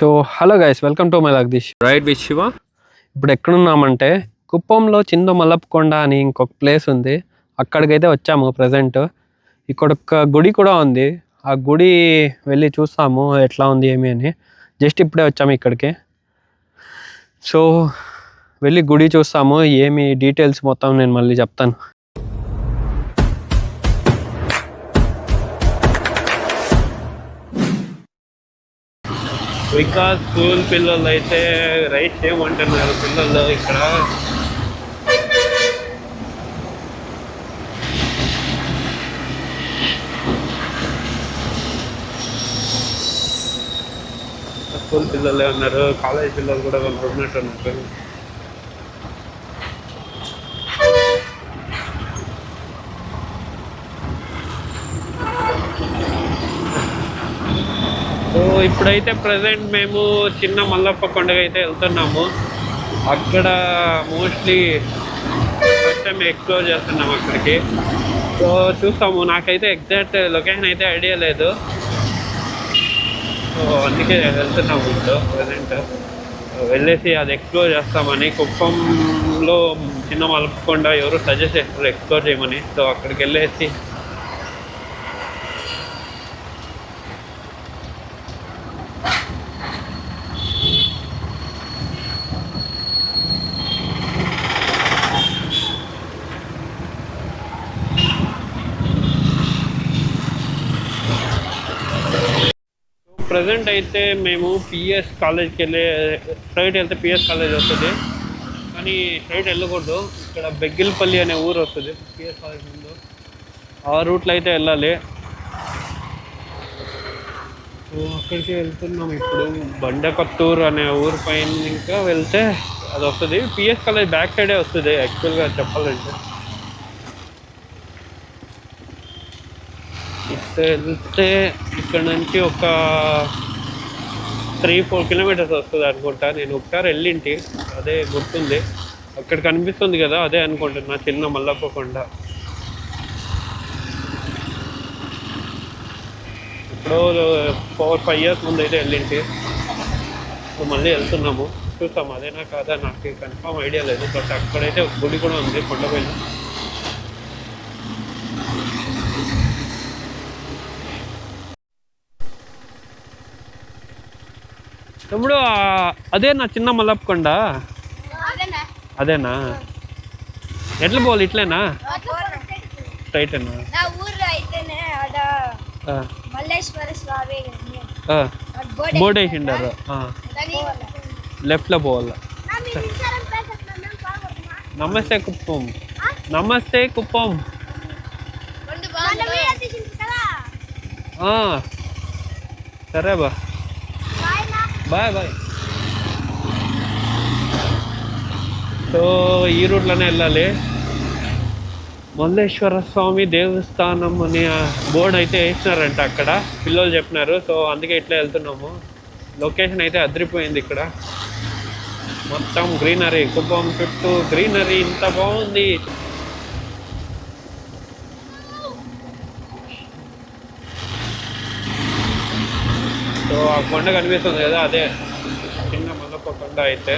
So hello guys welcome to my లగ్దిష్ ride with Shiva ఇప్పుడు ఎక్కడున్నామంటే కుప్పంలో చిందు మల్లప్పకొండ అని ఇంకొక ప్లేస్ ఉంది. అక్కడికైతే వచ్చాము ప్రజెంట్ ఇక్కడ ఒక గుడి కూడా ఉంది. ఆ గుడి వెళ్ళి చూస్తాము ఎట్లా ఉంది ఏమి అని. జస్ట్ ఇప్పుడే వచ్చాము ఇక్కడికి. సో వెళ్ళి గుడి చూస్తాము ఏమి డీటెయిల్స్ మొత్తం నేను మళ్ళీ చెప్తాను. వికాస్ స్కూల్ పిల్లలు అయితే రైట్ చేయమంటున్నారు పిల్లలు ఇక్కడ. స్కూల్ పిల్లలే ఉన్నారు కాలేజ్ పిల్లలు కూడా కొందరు ఉన్నట్టు ఉన్నారు సో ఇప్పుడైతే ప్రజెంట్ మేము చిన్న మల్లప్ప కొండగైతే అయితే వెళ్తున్నాము. అక్కడ మోస్ట్లీ ఫస్ట్ టైం ఎక్స్ప్లోర్ చేస్తున్నాము అక్కడికి. సో చూస్తాము. నాకైతే ఎగ్జాక్ట్ లొకేషన్ అయితే ఐడియా లేదు. సో అందుకే వెళ్తున్నాము ఇప్పుడు ప్రజెంట్ వెళ్ళేసి అది ఎక్స్ప్లోర్ చేస్తామని కుప్పంలో చిన్న మలపకుండా ఎవరు సజెస్ట్ చేస్తారు ఎక్స్ప్లోర్ చేయమని. సో అక్కడికి వెళ్ళేసి ప్రజెంట్ అయితే మేము పిఎస్ కాలేజ్కి వెళ్ళే స్ట్రైట్ వెళ్తే పిఎస్ కాలేజ్ వస్తుంది. కానీ స్ట్రైట్ వెళ్ళకూడదు. ఇక్కడ బెగ్గిల్పల్లి అనే ఊరు వస్తుంది. పిఎస్ కాలేజ్ ముందు. ఆ రూట్లో అయితే వెళ్ళాలి. సో అక్కడికి వెళ్తున్నాం ఇప్పుడు. బండకత్తూరు అనే ఊరు పైన ఇంకా వెళ్తే అది వస్తుంది. పిఎస్ కాలేజ్ బ్యాక్ సైడే వస్తుంది యాక్చువల్గా చెప్పాలంటే. ఇక్కడ వెళ్తే ఇక్కడ నుంచి ఒక త్రీ ఫోర్ కిలోమీటర్స్ వస్తుంది అనుకుంటా. నేను ఒకసారి వెళ్ళింటి. అదే గుర్తుంది. అక్కడ కనిపిస్తుంది కదా అదే అనుకుంటున్నా చిన్న మల్లప్పకొండ. ఇప్పుడు ఫోర్ ఫైవ్ ఇయర్స్ ముందు అయితే వెళ్ళింటి. సో మళ్ళీ వెళ్తున్నాము. చూస్తాం అదేనా కాదా? నాకు కన్ఫామ్ ఐడియా లేదు బట్ అక్కడైతే గుడి కూడా ఉంది కొండపైన. తమ్ముడు ఆ- అదే నా చిన్న మల్లప్పకొండ అదేనా? అదేనా? ఎట్లా పోవాలి? ఇట్లేనా? స్ట్రైట్ అన్నా నా ఊర్లో అయితేనే ఆడ ఆ, మల్లేశ్వర స్వామి ఆ. ఆడ బోర్డు వేసిండారు. లెఫ్ట్లో పోవాలి? నమస్తే కుప్పం. నమస్తే కుప్పం. సరే బా. Bye bye. సో ఈ రూట్లోనే వెళ్ళాలి. మల్లేశ్వర స్వామి దేవస్థానం అనే బోర్డు అయితే వేసినారంట అక్కడ. పిల్లలు చెప్పినారు. సో అందుకే ఇట్లా వెళ్తున్నాము. లొకేషన్ అయితే అదిరిపోయింది ఇక్కడ. మొత్తం గ్రీనరీ కుప్పం చుట్టూ గ్రీనరీ ఇంత బాగుంది. సో ఆ కొండ కనిపిస్తుంది కదా అదే చిన్న మల్లప్ప కొండ అయితే.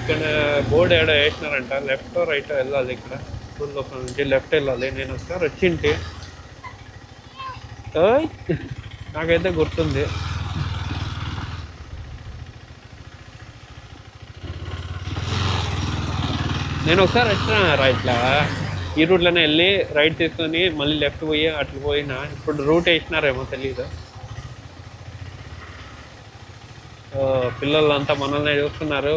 ఇక్కడ బోర్డు ఏడో వేసినారంట లెఫ్ట్ రైట్ వెళ్ళాలి ఇక్కడ. స్కూల్ లోపల నుంచి లెఫ్ట్ వెళ్ళాలి. నేను ఒకసారి వచ్చింటి నాకైతే గుర్తుంది. నేను ఒకసారి వచ్చిన రైట్లా? ఈ రూట్లోనే వెళ్ళి రైట్ తీసుకొని మళ్ళీ లెఫ్ట్ పోయి అట్లా పోయినా. ఇప్పుడు రూట్ వేసినారేమో తెలియదు సో పిల్లలంతా మనల్ని చూస్తున్నారు.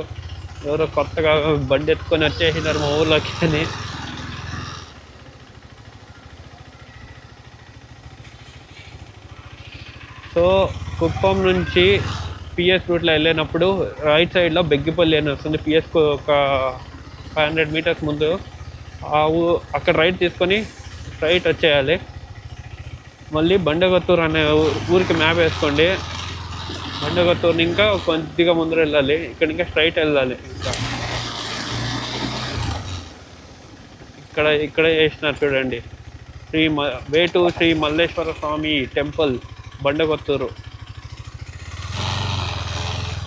ఎవరో కొత్తగా బండి ఎత్తుకొని వచ్చేసినారు మా ఊర్లోకి అని. సో కుప్పం నుంచి పిఎస్ రూట్లో వెళ్ళినప్పుడు రైట్ సైడ్లో బెగ్గిపల్లి అని వస్తుంది. పిఎస్కు ఒక ఫైవ్ హండ్రెడ్ మీటర్స్ ముందు. ఆ ఊ అక్కడ రైట్ తీసుకొని రైట్ వచ్చేయాలి. మళ్ళీ బండగత్తూరు అనే ఊరికి మ్యాప్ వేసుకోండి. బండగత్తూరు ఇంకా కొద్దిగా ముందర వెళ్ళాలి. ఇక్కడ ఇంకా స్ట్రైట్ వెళ్ళాలి ఇంకా. ఇక్కడ ఇక్కడ వేసినారు చూడండి. శ్రీ మ వేటు శ్రీ మల్లేశ్వర స్వామి టెంపుల్ బండగొత్తూరు.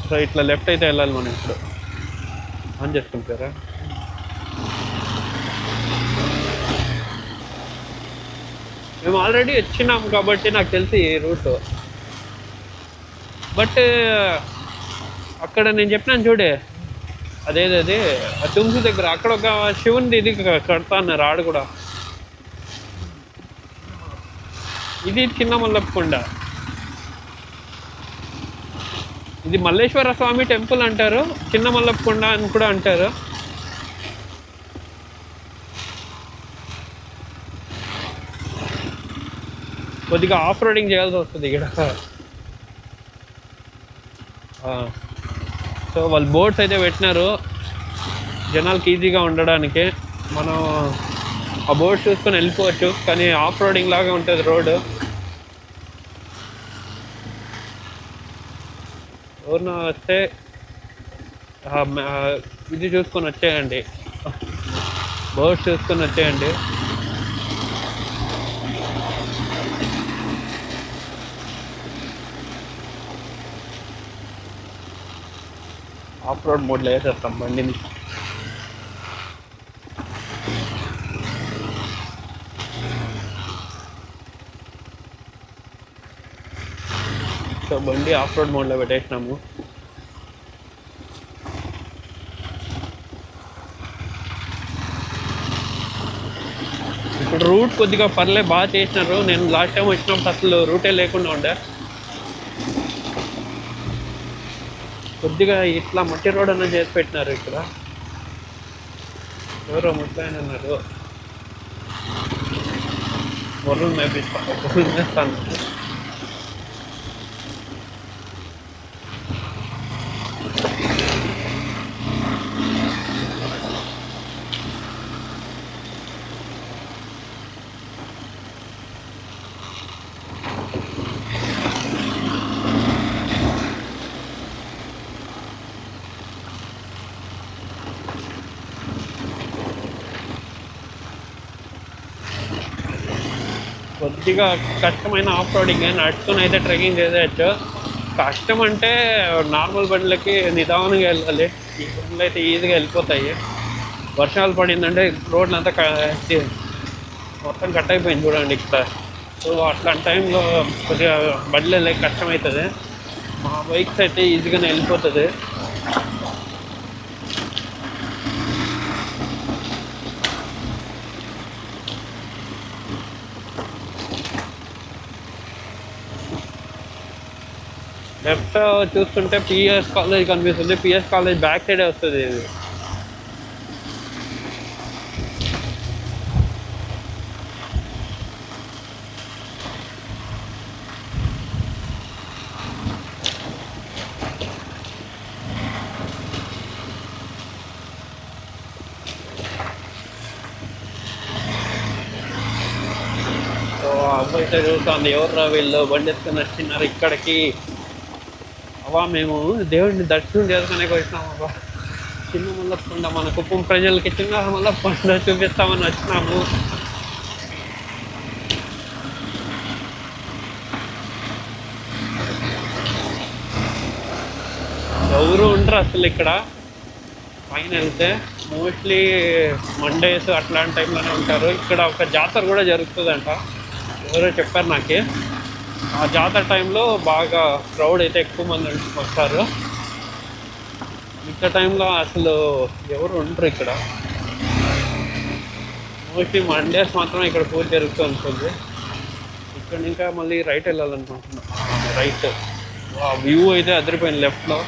సో ఇట్లా లెఫ్ట్ అయితే వెళ్ళాలి మనం ఇప్పుడు. ఆన్ చేసుకుంటారా? మేము ఆల్రెడీ వచ్చినాం కాబట్టి నాకు తెలిసి ఈ రూట్. బట్ అక్కడ నేను చెప్పినాను చూడే. అదేదది ఆ తుంగు దగ్గర అక్కడ ఒక శివునిది ఇది కడతా అన్నారు ఆడు కూడా. ఇది చిన్న మల్లప్పకొండ. ఇది మల్లేశ్వర స్వామి టెంపుల్ అంటారు చిన్న మల్లప్పకొండ అని కూడా అంటారు. కొద్దిగా ఆఫ్ రోడింగ్ చేయాల్సి వస్తుంది ఇక్కడ. సో వాళ్ళు బోర్డ్స్ అయితే పెట్టినారు. జనాలకి ఈజీగా ఉండడానికి. మనం ఆ బోర్డ్స్ చూసుకొని వెళ్ళిపోవచ్చు. కానీ ఆఫ్ రోడింగ్ లాగా ఉంటుంది రోడ్ ఎవరిన వస్తే ఇది చూసుకొని వచ్చేయండి. బోర్డ్స్ చూసుకొని వచ్చేయండి. ఆఫ్ రోడ్ మోడ్లో వేసేస్తాం బండిని. సో బండి ఆఫ్ రోడ్ మోడ్లో పెట్టేసినాము. ఇప్పుడు రూట్ కొద్దిగా పర్లే బాగా చేసినారు. నేను లాస్ట్ టైం వచ్చినప్పుడు అసలు రూటే లేకుండా ఉండే. కొద్దిగా ఇట్లా మట్టి రోడ్ అన్న చేసి పెట్టినారు ఇక్కడ. ఎవరో ముట్లాయన అన్నారు. మొర్రలు మేపిస్తాను కొద్దిగా కష్టమైన ఆఫ్ రోడింగ్ నడుచుకుని అయితే ట్రెక్కింగ్ చేసేయచ్చు. కష్టం అంటే నార్మల్ బండ్లకి నిదానంగా వెళ్ళాలి. ఈ బండ్లు అయితే ఈజీగా వెళ్ళిపోతాయి. వర్షాలు పడిందంటే రోడ్లు అంతా మొత్తం కట్ అయిపోయింది చూడండి ఇక్కడ. సో అట్లాంటి టైంలో కొద్దిగా బండ్లు వెళ్ళే కష్టం అవుతుంది. మా బైక్స్ అయితే ఈజీగానే వెళ్ళిపోతుంది. లెఫ్ట్ చూస్తుంటే పిఎస్ కాలేజ్ కనిపిస్తుంది. పిఎస్ కాలేజ్ బ్యాక్ సైడే వస్తుంది ఇది. అమ్మాయి చూస్తాను ఎవరు ఎవర్రా వీళ్ళు? బండి ఎత్తుకొని వచ్చినారు ఇక్కడికి. అవా మేము దేవుడిని దర్శనం చేసుకునే వచ్చినాము అబ్బా చిన్న మల్లప్పండ మన కుప్పం ప్రజలకి చిన్న మల్లప్పండ చూపిస్తామని వచ్చినాము. ఎవరు ఉండరు అసలు ఇక్కడ. పైన వెళ్తే మోస్ట్లీ మండేస్ అట్లాంటి టైంలోనే ఉంటారు. ఇక్కడ ఒక జాతర కూడా జరుగుతుందంట. ఎవరో చెప్పారు నాకే. ఆ జాతర టైంలో బాగా క్రౌడ్ అయితే ఎక్కువ మంది వస్తారు. మిగతా టైంలో అసలు ఎవరు ఉండరు ఇక్కడ. మోస్ట్లీ మండేస్ మాత్రం ఇక్కడ పూజ జరుగుతూ ఉంటుంది. ఇక్కడ ఇంకా మళ్ళీ రైట్ వెళ్ళాలనుకుంటున్నాను రైట్ ఆ వ్యూ అయితే అదిరిపోయింది లెఫ్ట్లో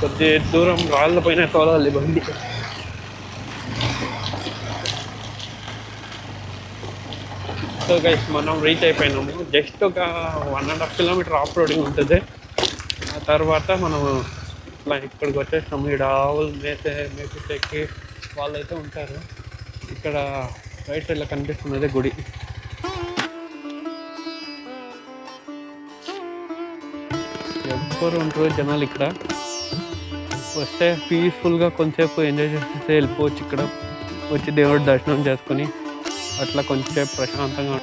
కొద్ది దూరం రాళ్ళ పైన తోలాలి బండి. సో గైస్ మనం రీచ్ అయిపోయినాము. జస్ట్ ఒక one and half kilometer of roading ఉంటుంది. ఆ తర్వాత మనం ఇట్లా ఇక్కడికి వచ్చేసాము ఇక్కడ ఆవులు మేసే మేపేసేకి వాళ్ళైతే ఉంటారు. ఇక్కడ రైట్ సైడ్లో కనిపిస్తున్నదే గుడి. ఎవ్వరు ఉంటారు జనాలు ఇక్కడ. వస్తే పీస్ఫుల్గా కొంచెంసేపు ఎంజాయ్ చేసేసి వెళ్ళిపోవచ్చు ఇక్కడ. వచ్చి దేవుడి దర్శనం చేసుకొని. అట్లా కొంచెం ప్రశాంతంగా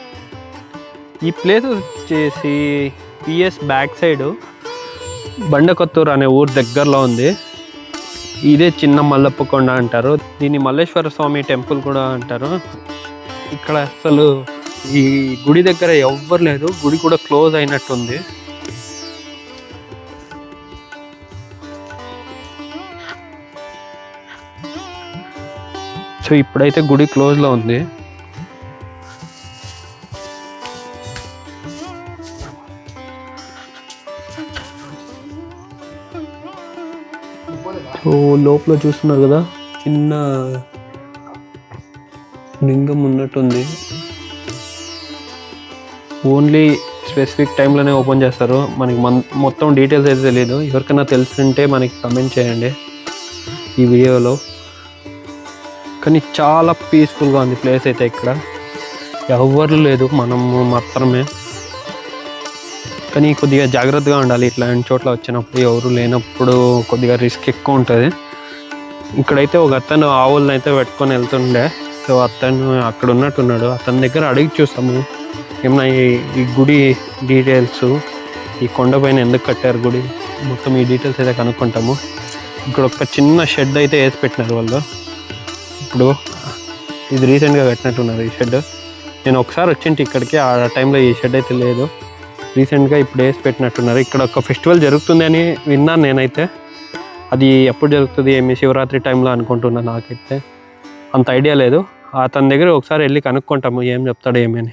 ఈ ప్లేస్ వచ్చేసి పిఎస్ బ్యాక్ సైడ్ బండకొత్తూరు అనే ఊరు దగ్గరలో ఉంది. ఇదే చిన్న మల్లప్ప కొండ అంటారు. దీన్ని మల్లేశ్వర స్వామి టెంపుల్ కూడా అంటారు. ఇక్కడ అసలు ఈ గుడి దగ్గర ఎవ్వరు లేదు గుడి కూడా క్లోజ్ అయినట్టుంది. సో ఇప్పుడైతే గుడి క్లోజ్లో ఉంది. లోపల చూస్తున్నారు కదా? చిన్న లింగం ఉన్నట్టుంది. ఓన్లీ స్పెసిఫిక్ టైంలోనే ఓపెన్ చేస్తారు. మనకి మన్ మొత్తం డీటెయిల్స్ అయితే తెలియదు ఎవరికైనా తెలుసుంటే మనకి కమెంట్ చేయండి ఈ వీడియోలో కానీ చాలా పీస్ఫుల్గా ఉంది ప్లేస్ అయితే ఇక్కడ. ఎవరు లేదు మనము మాత్రమే. కానీ కొద్దిగా జాగ్రత్తగా ఉండాలి. ఇట్లాంటి చోట్ల వచ్చినప్పుడు ఎవరు లేనప్పుడు కొద్దిగా రిస్క్ ఎక్కువ ఉంటుంది. ఇక్కడైతే ఒక అతను ఆవులను అయితే పెట్టుకొని వెళ్తుండే. సో అతను అక్కడ ఉన్నట్టున్నాడు అతని దగ్గర అడిగి చూస్తాము. ఏమన్నా ఈ ఈ గుడి డీటెయిల్స్ ఈ కొండపైన ఎందుకు కట్టారు గుడి? మొత్తం ఈ డీటెయిల్స్ అయితే కనుక్కుంటాము. ఇక్కడ ఒక చిన్న షెడ్ అయితే వేసి పెట్టినారు వాళ్ళు. ఇప్పుడు ఇది రీసెంట్గా కట్టినట్టున్నారు ఈ షెడ్. నేను ఒకసారి వచ్చింటి ఇక్కడికి. ఆ టైంలో ఈ షెడ్ అయితే లేదు. రీసెంట్గా ఇప్పుడు వేసి పెట్టినట్టున్నారు. ఇక్కడ ఒక ఫెస్టివల్ జరుగుతుంది అని విన్నాను నేనైతే. అది ఎప్పుడు జరుగుతుంది? ఏమి శివరాత్రి టైంలో అనుకుంటున్నాను నాకైతే. అంత ఐడియా లేదు. అతని దగ్గర ఒకసారి వెళ్ళి కనుక్కుంటాము ఏం చెప్తాడు ఏమి అని.